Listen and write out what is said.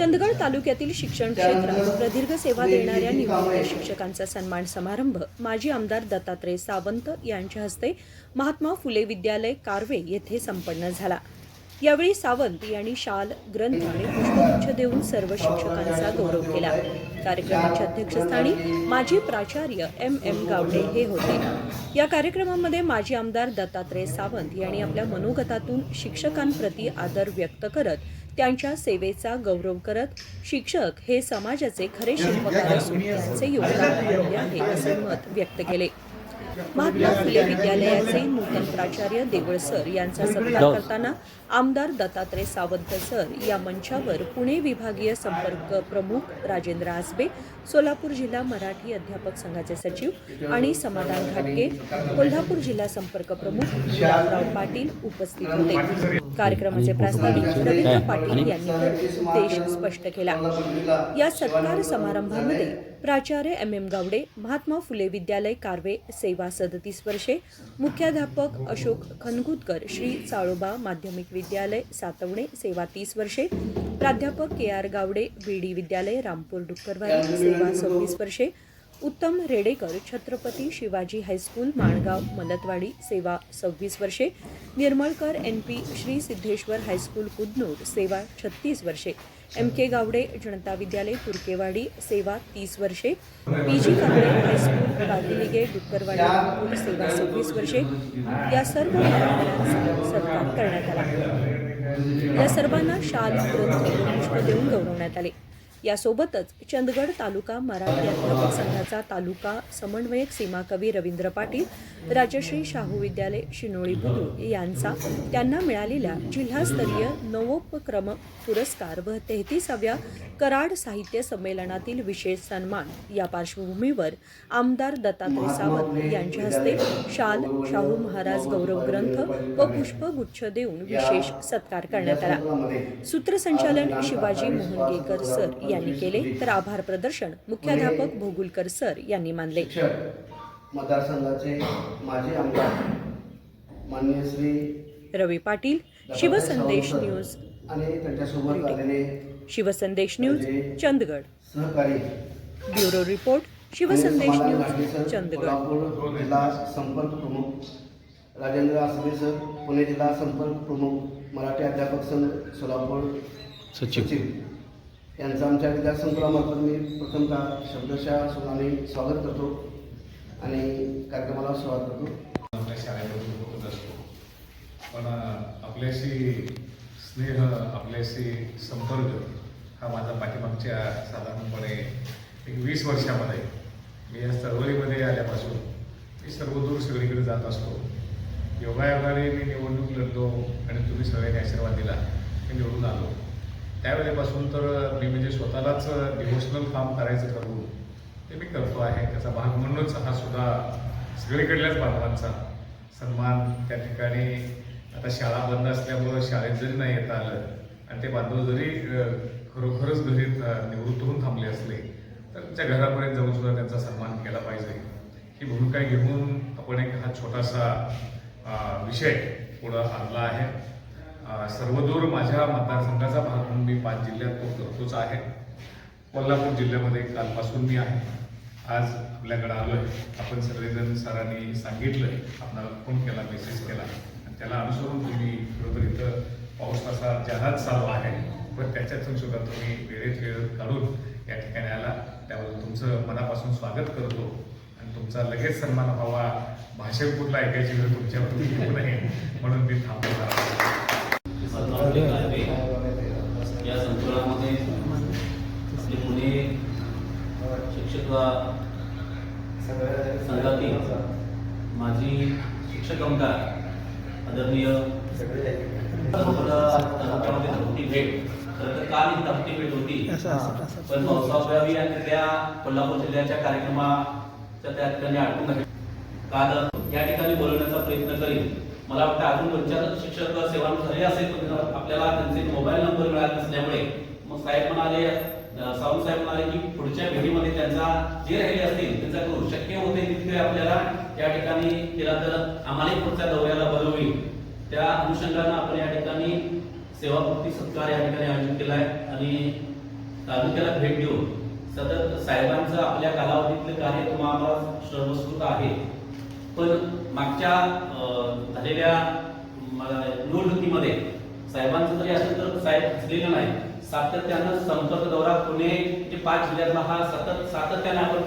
चंदगड तालुक्यातील शिक्षण क्षेत्रात प्रदीर्घ सेवा देणाऱ्या निवृत्त शिक्षकांचा सन्मान समारंभ. माजी आमदार दत्तात्रय सावंत यांच्या हस्ते महात्मा फुले विद्यालय कार्वे येथे संपन्न झाला. यावेळी सावंत यांनी शाल ग्रंथ आणि पुष्पगुच्छ देऊन सर्व शिक्षकांचा गौरव केला. कार्यक्रमाच्या अध्यक्षस्थानी माजी प्राचार्य एम एम गावडे हे होते. या कार्यक्रमामध्ये माजी आमदार दत्तात्रय सावंत यांनी आपल्या मनोगतातून शिक्षकांप्रती आदर व्यक्त करत त्यांच्या सेवेचा गौरव करत शिक्षक हे समाजाचे खरे शिल्पकार असून त्यांचे योगदान आहे असे मत व्यक्त केले. महात्मा फुले विद्यालयाचे नूतन प्राचार्य देवळ सर यांचा सत्कार करताना आमदार दत्तात्रय सावंत सर या मंचावर पुणे विभागीय संपर्क प्रमुख राजेंद्र आसबे सोलापूर जिल्हा मराठी अध्यापक संघाचे सचिव आणि समाधान घाटगे कोल्हापूर जिल्हा संपर्क प्रमुख गुलाबराव पाटील उपस्थित होते. कार्यक्रमाचे प्रास्ताविक रवींद्र पाटील यांनी उद्देश स्पष्ट केला. या सत्कार समारंभामध्ये प्राचार्य एम एम गावडे महात्मा फुले विद्यालय कार्वे सेवा सदतीस वर्षे मुख्याध्यापक अशोक खनगुतकर श्री चाळोबा माध्यमिक विद्यालय सातवणे सेवा तीस वर्षे प्राध्यापक के आर गावडे बीडी विद्यालय रामपूर डुक्करवाडी सेवा सव्वीस वर्षे उत्तम रेडेकर छत्रपती शिवाजी हायस्कूल माणगाव मलतवाडी सेवा सव्वीस वर्षे Nirmalkar N P Shri Siddheshwar high school Kudnur सेवा छत्तीस वर्षे. एम के गावडे जनता विद्यालय तुर्केवाडी सेवा तीस वर्षे. P G Kamble high school Kagilige Dukkarwadi Nagpur सेवा सव्वीस वर्षे. या सर्व विद्यार्थ्यांचा सत्कार करण्यात आला. या सर्वांना शाल ग्रंथ पुष्प देऊन गौरवण्यात आले. यासोबतच चंदगड तालुका मराठी अध्यापक संघाचा तालुका समन्वयक सीमाकवी रवींद्र पाटील राजश्री शाहू विद्यालय शिनोळी बुद्रुक यांचा त्यांना मिळालेल्या जिल्हास्तरीय नवोपक्रम पुरस्कार व तेहतीसाव्या कराड साहित्य संमेलनातील विशेष सन्मान या पार्श्वभूमीवर आमदार दत्तात्रय सावंत यांच्या हस्ते शाल शाहू महाराज गौरव ग्रंथ व पुष्पगुच्छ देऊन विशेष सत्कार करण्यात आला. सूत्रसंचालन शिवाजी मोहनगेकर सर यांनी केले तर आभार प्रदर्शन मुख्याध्यापक भोगुलकर सर यांनी मानले. मतदारसंघाचे माजी आमदार माननीय श्री रवी पाटील शिवसंदेश न्यूज आणि त्यांच्यासोबत आलेले शिवसंदेश न्यूज चंदगड. सहकारी bureau report Shivsandesh news Chandgad. जिल्हा संपर्क प्रमुख राजेंद्र आसबे सर. पुणे जिल्हा संपर्क प्रमुख मराठी अध्यापक संघ सोलापूर सचिव. यांचं आमच्या विद्यासंकुलामार्फत मी प्रथमतः शब्दशः सुनाने स्वागत करतो आणि कार्यक्रमाला सुरुवात करतो. आपल्या शाळेमध्ये होत असतो. पण आपल्याशी स्नेह आपल्याशी संपर्क हा माझा पाठीमागच्या साधारणपणे एक वीस वर्षामध्ये मी या चळवळीमध्ये आल्यापासून मी सर्वदूर सगळीकडे जात असतो. योगायोगाने मी निवडणूक लढलो आणि तुम्ही सगळ्यांनी आशीर्वाद दिला मी निवडून आलो. त्यावेळेपासून तर मी म्हणजे स्वतःलाच डिव्होशनल काम करायचं ठरवून ते मी करतो आहे. त्याचा भाग म्हणूनच हा सुद्धा सगळीकडल्याच बांधवांचा सन्मान त्या ठिकाणी आता शाळा बंद असल्यामुळं शाळेत जरी नाही येता आलं आणि ते बांधव जरी खरोखरच घरी निवृत्त होऊन थांबले असले तर त्या घरापर्यंत जाऊन सुद्धा त्यांचा सन्मान केला पाहिजे. ही भूमिका घेऊन आपण एक हा छोटासा विषय पुढं आणला आहे. सर्वदूर माझ्या मतदारसंघाचा भाग म्हणून मी पाच जिल्ह्यात तो करतोच आहे. कोल्हापूर जिल्ह्यामध्ये कालपासून मी आहे. आज आपल्याकडे आलो आहे आपण सगळेजण सरांनी सांगितलं आपल्याला फोन केला मेसेज केला. त्याला अनुसरून तुम्ही बरोबर इथं पाऊस तसा जादाच चालू आहे पण त्याच्यातून सुद्धा तुम्ही वेळेत वेळ काढून या ठिकाणी आला. त्याबद्दल तुमचं मनापासून स्वागत करतो आणि तुमचा लगेच सन्मान व्हावा. भाषण कुठला ऐकायची वेळ तुमच्यावर येऊ नये म्हणून मी थांबतो या संकुलामध्ये आपले पुणे शिक्षक संघातील माजी शिक्षक आमदार आदरणीय धाकटी भेट. खरं तर काल ही धाकटी भेट होती. पण आणि त्या कोल्हापूर जिल्ह्याच्या कार्यक्रमाच्या त्या ठिकाणी अडकून. काल या ठिकाणी बोलवण्याचा प्रयत्न करीन. मला वाटतं अजून पंचायत शिक्षक सेवा झाले असेल आपल्याला त्यांचे मोबाईल नंबर मिळाले नसल्यामुळे. मग साहेब म्हणाले सावंत साहेब म्हणाले की पुढच्या भेटीमध्ये त्यांचा जे राहिले असतील त्यांचा करू शक्य होते तितके आपल्याला त्या ठिकाणी केला तर आम्हालाही पुढच्या दौऱ्याला बदलवी त्या अनुषंगानं आपण या ठिकाणी सेवापूर्ती सत्कार या ठिकाणी आयोजित केला आहे आणि तालुक्याला भेट देऊन सतत साहेबांचं आपल्या कालावधीतलं कार्य तुम्हाला सर्वस्कृत आहे. पण मागच्या झालेल्या निवडणुकीमध्ये साहेबांचं तरी असेल तर साहेब असलेलं नाही. सातत्यानं संपर्क दौरा पुणे जे पाच जिल्ह्यातला हा सतत सातत्याने आपण